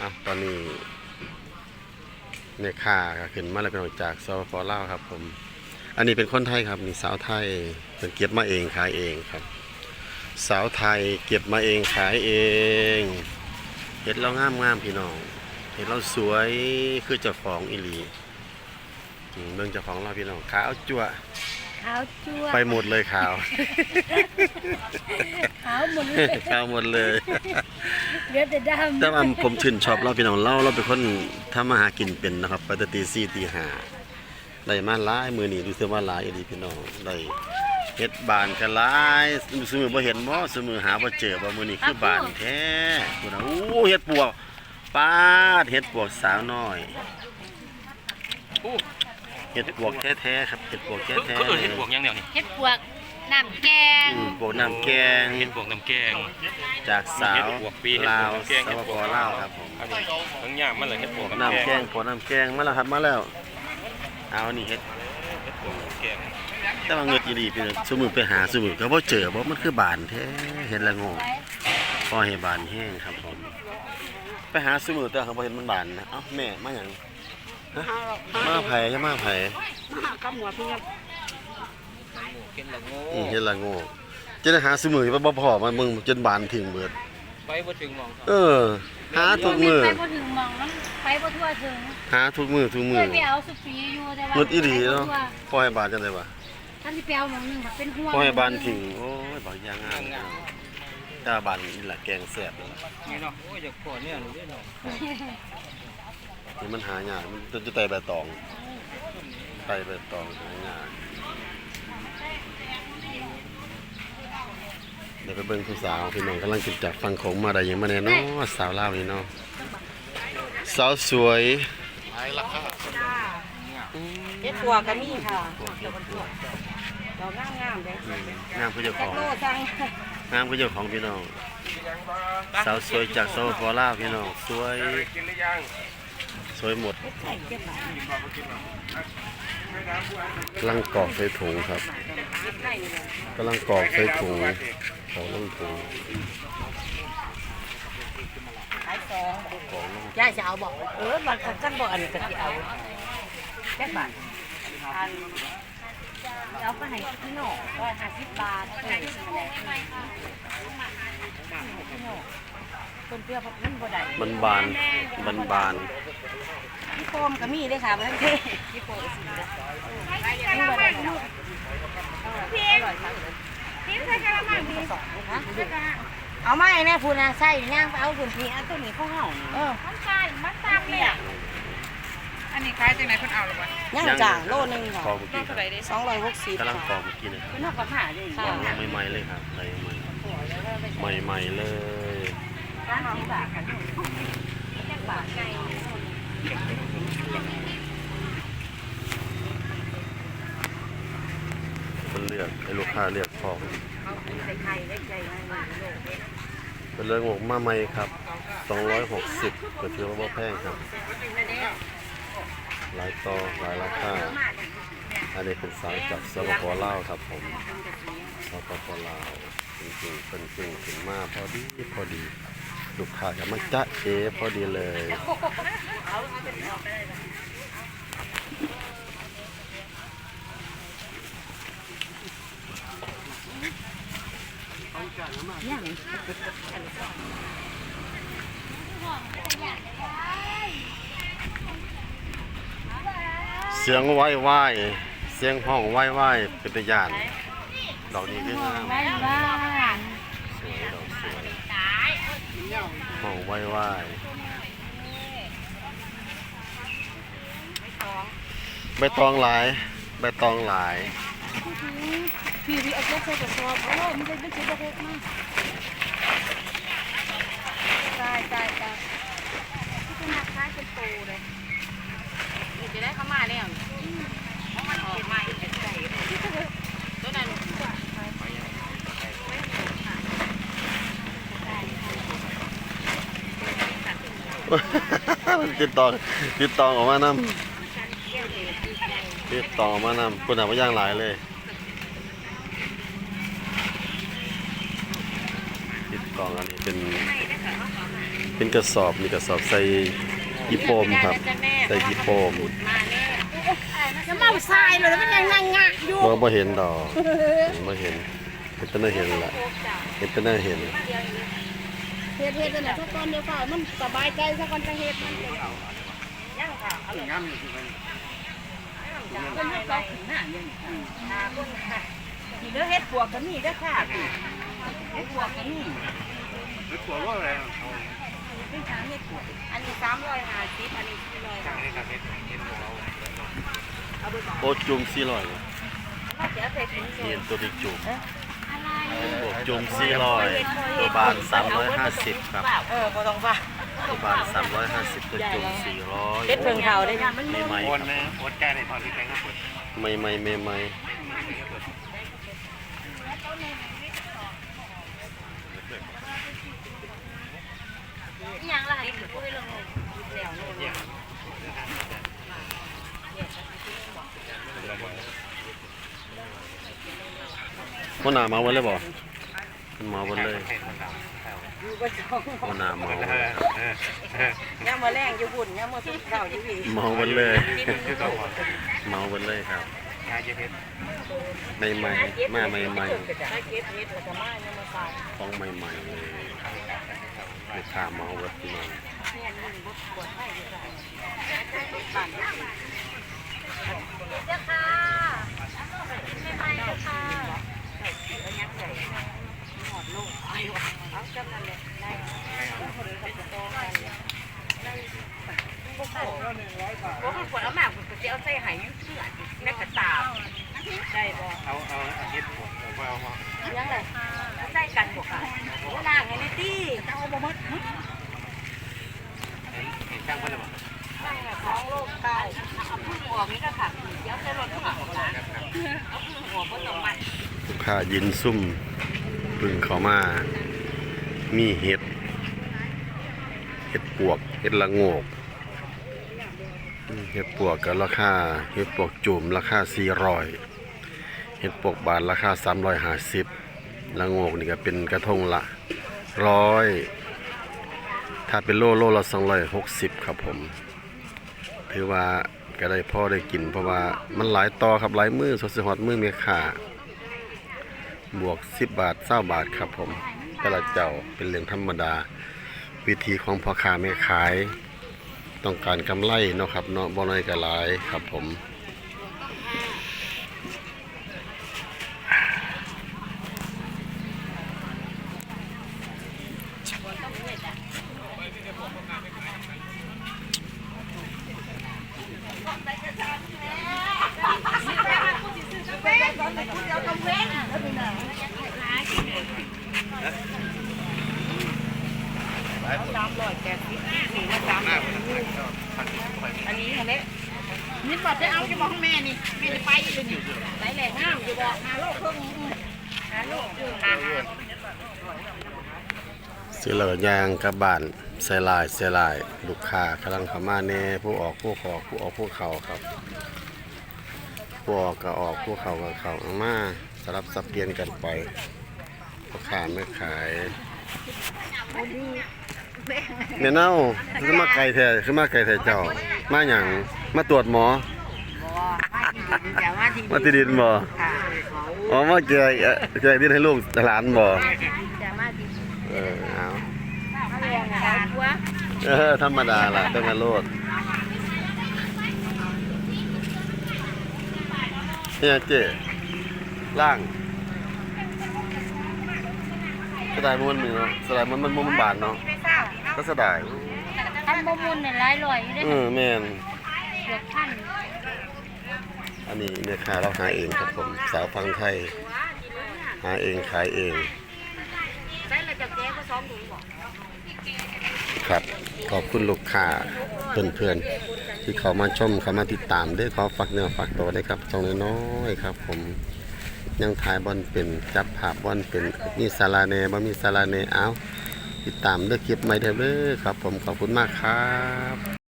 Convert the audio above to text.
อะตอนนี้เนี่ยค่าขึ้นมาแล้วเป็นจากสปปลาครับ ผม อันนี้เป็นคนไทยครับนี่สาวไทยเป็นเก็บมาเองขายเองครับ สาวไทยเก็บมาเองขายเองเห็ดเรางามงามพี่น้องเห็ดเราสวยคือเจ้าของอิลีเมืองเจ้าของเราพี่น้องขาวจั่ว ขาวจั่วไปหมดเลยขาวขาวหมดเลยขาวหมดเลยเหลือแต่ดำแต่ว่าผมชื่นชอบเราพี่น้องเราเราเป็นคนทำมาหากินเป็นนะครับไปแต่ตีสี่ตีห้าได้มาหลายมือนี่ดูเสียว่าหลายอีหลีพี่น้องได้เฮ็ดบานกันหลายสมือบ่เห็นบ่สมือหาบ่เจอบ่มื้อนี้คือบานแท้พุ่นน่ะโอ้เฮ็ดปวกปาดเฮ็ดปวกสาวน้อย เฮ็ดปวกแท้ๆครับเฮ็ดปวกแท้ก็เออเห็ดบวกๆอย่างเดียวนี่เฮ็ดปวกน้ำแกง อืมปวกน้ำแกงเห็ดบวกน้ำแกง จากสาวเฮ็ดปวกปีเฮ็ดลาปววกแกงสเฮ็ดปปปวก ลาวครับผมอันนี้ทั้งย่างมันเลยเห็ดบวกน้ำน้ำแกแกงงพอน้ำแกงมาแล้วครับมาแล้วเอานี่เฮ็ดเห็ดบวกน้ำแกงแต่ว่าเงิดอีหลีพี่น้องสมือไปหาสมือก็บ่เจอบ่มันคือบานแท้เห็นและงงพอให้บานแห้งครับผมไปหาสมือแต่เขาบ่เห็นมันบานนะเอ้าแม่มาหยังฮะ มาไผจะมาไผกับหัวพี่ครับเห็ดละโง่อืมเห็นและงงจะได้หาสมือบ่พอมันมึงจนบานถึงเบิด ไปบ่ถึงหมองเออ หาทุกมือไปบ่ถึงหมองมันไปบ่ทั่วถึงหาทุกมือทุกมืเคอยไปเอาสุปีอยู่แต่ว่าเงิดอีหลีเนาะไปบ่ทั่วพอให้บานจังได๋วะท่านที่ไปเอาหมองหนึงมันเป็นห่วงพอให้บานถึงโอ้ยบางอย่างงามแต่ว่าบานนี่แหละแกงแซ่บเลยล่ะนี่เนาะโอ้ยอยากขอเนี่ยหนูด้วยเนาะ นี่มันหายากมันจะจะไตใบตองไตใบตองหายากเดี๋ยวไปเบิ่งผู้สาวพี่น้องกำลังกินจากฟังของมาได้ยังมาแน่เนาะสาวลาวนี่เนาะสาวสวยเฮ็ดตัวก็มีค่ะดอกงามๆเด้อืมงามผู้เจ้าขจักองโลจังงามผู้เจ้าของพี่น้องสาวสวยจากสปปลาวพี่น้องสวย สวยหมดเฮ็ดไข่เก็บหลายกำลังกรอกใส่ถุงครับเฮ็ดไข่นี่แหละกำลังกรอกใส่ถุงของลงถุงขายสองยายจะเอาบอกเออมันก็กันบอกอันนี้ก็สิเอาแค่บาทอันเอาไปให้พี่น้องร้อยห้าสิบบาทเออพี่น้องต้นเปรี้ยวพักนั่นบ่ได้มันบานมันบาน พี่โฟมก็มีเลยค่ะมันเท่พี่โฟมก็สิได้นี่บ่ได้เนาะพี่อร่อยค่ะทิ้งใส่กระมังดีสองนะคะเอาไม้แน่พูนะใส่ย่างไปเอาคุณพี่เอาตัวนี้เข้าเห่าเออมันใส่มันตามเลยอะอันนี้คล้ายจังไหนเพิ่นเอาหรือวะย่างจ่าโลนึงค่ะกรอกเมื่อกี้ครับสองร้อยหกสิบกำลังกรอกเมื่อกี้นะเป็นนอกกับผ้าด้วยค่ะยังใหม่ๆเลยครับอะไรใหม่ใหม่ๆเลยร้านที่บาทกันบาทไง คนเลือกให้ลูกค้าเลือกของเอาใส่ไข่ได้ใจไหมเป็นเรื่องหมกมาใหมครับ 260ก็ถือว่าแพงครับ หลายต่อหลายราคาอันนี้เป็นสายจากสปปลาวครับผมสปปลาวจริงๆเป็นจริงถึงมาพอดีพอดีลูกค้าจะมาจ๊ะเอพอดีเลย เสียงไหว้ไหว้เสียงห้องไหว้ไหว้เป็นตะยานดอกนี้คืองามบ้านบ้านสวยดอกสวยห้องไหว้ไหว้ ใบตองหลายใบตองหลาย พี่พี่เอาเก็บใส่กระสอบโอ้มันจะเป็นสีดอกมากตายตายตายที่ขนาดคล้าเป็นโตเลยนี่จะได้เข้ามาแล้วเพราะมันออกใหม่ใส่ตัวนั้นติดตองติดตองออกมานำ ติดตองออกมานำคุณหาว่าย่างหลายเลย ติดตองอันนี้เป็น เป็นกระสอบนี่กระสอบใส่อีโปมครับ ใส่อีโปมจะมาทรายเลยแล้วมันยังงังงะอยู่บ่บ่เห็นดอกบ่เห็นเห็นแต่น่าเห็นล่ะเห็นแต่น่าเห็นเฮ็ดเฮ็ดนั่นแหละถ้าก่อนเดียวฝ่ามันสบายใจซะก่อนจะเฮ็ดมันยังค่ะ เอาเลยเพิ่นเก่าขึ้นหน้าอยู่นี่หาคนค่ะทีเด้อเฮ็ดปวกก็มีเด้อค่ะเฮ็ดปวกก็มีนึกตัวว่าอะไรเป็นทางเฮ็ดปวกอันนี้350อันนี้400ค่ะนี่ครับเฮ็ดเฮ็ดของเราเอาไปบอกโอจุ่ม400ว่าจะเอาใส่ถุงเห็นตัวบิ๊กจุ่มรบวกจุ่ม400ตัวบาน350ครับเออบ่ต้องว่า ตัวบาน350ตัวจุ่ม400เฮ็ดเพิงเฒ่าได้ยังมันใหม่ๆโอนครับนะโอนแก้ในตอนที่แกงก็เปิดใหม่ๆใหม่อีหยังละเฮ็ดบ่ได้ลงแล้วนู่นๆหัวหน้ามาวันเลยบ่มันมาวันเลย อยู่ก็สองหัวหน้ามาวันเลยยังมาแรงอยู่บุญยังมาสุดเก่าอยู่พี่เมาวันเลยคือต้องหมดเมาวันเลยครับงานเย็บเพชรใหม่ๆมาใหม่ถ้าเก็บเฮ็ดแล้วก็มายังมาใส่ๆของใหม่ๆเลยไม่ข้าเมาวัดที่มาเนี่ยมึงบ่ปวดให้อยู่ใส่บ้านนี่เจ้าค่ะไม่ไม่เจ้าค่ะเอายักใหญ่หอดลูกเอาอ ยู่เอาจำนั่นแหละได้คนกับตัวโตกันได้พวกผมพวกคนเอามาผมจะเอาใส่ไหยังเชื่อกระตาได้บ่เอาเอาอาทิตย์ผมผมเอามายังไงใส่กันบวกค่ะล่างไงนี่ตี้เอาบ่หมดเห็นช่างเพิ่นหรือเปล่าใช่ค่ะของโลกเก่าเอาพึ่งออกนี่ก็ค่ะเดี๋ยวใส่รถเข้ามาร้านเอาพึ่งหัวก็ต้องมันลูกค้ายินซุ่มปึงเขามา มีเห็ด เห็ดปวก เห็ดละโงกอืมเห็ดปวกก็ราคา เห็ดปวกจุ่มราคา400เห็ดปวกบาทราคา350ละโงกนี่ก็เป็นกระทงละร้อยถ้าเป็นโลโลละ260ครับผม ถือว่าก็ได้พ่อได้กิน เพราะว่ามันหลายต่อครับหลายมือสดสหอดมือเมียขาบวก10บาท20บาทครับผม แต่ละเจ้าเป็นเรื่องธรรมดา วิธีของพ่อค้าแม่ขาย ต้องการกำไรเนาะครับเนาะบ่น้อยก็หลายครับผม สามร้อยแปดสิบสี่มาสามร้อย อันนี้เห็นไหมนิดบ่ไปเอาจะบอกแม่นี่แม่จะไปอยู่นี่ไหนแหล่งห้ามอยู่บอกหาโลกเพิ่งหาโลกหาหาสิเหลือยางกลับบ้านใส่ลายใส่ลาย ลูกค้ากำลังเข้ามาแน่ผู้ออกผู้เขอผู้ออกผู้เข้าครับผู้ออกก็ออกผู้เข้าก็เข้าเอามาสลับสับเปลี่ยนกันไปพ่อค้าแม่ขายแม่เน่าคือมาไกลแท้คือมาไกลแท้เจ้า มาหยังมาตรวจหมออย่าว่าทีมาติดินบ่ค่ะอ๋อมาแจกเอ่อแจกดินให้ลูกหลานบ่อย่ามาทีเออเอาเขาเรียนอะไรวะเออธรรมดาล่ะต้องกันโลดเนี่ยเจ๊ล่างสดายมันมือเนาะสดายมันมันมันบาทเนาะก็สดาย อันบ่มุนเนี่ยหลายร้อยอยู่เด้เออแม่นเกือบพันอันนี้แม่ค้าเราหาเองครับผม สาวฟังไทย หาเองขายเอง ใช้เราจะแก้ก็ซ้อมถุงบอกครับ ขอบคุณลูกค้าเพื่อนๆที่เขามาชมเขามาติดตามด้วยขอฝากเนื้อฝากตัวได้วยครับตรงน้อยๆครับ ผมยังถ่ายบอลเป็นจับภาพบอลเป็นมีสาราเนบ่มีสาราเนเอา ติดตามเลือคลิปใหม่ได้เด้อครับ ผมขอบคุณมากครับ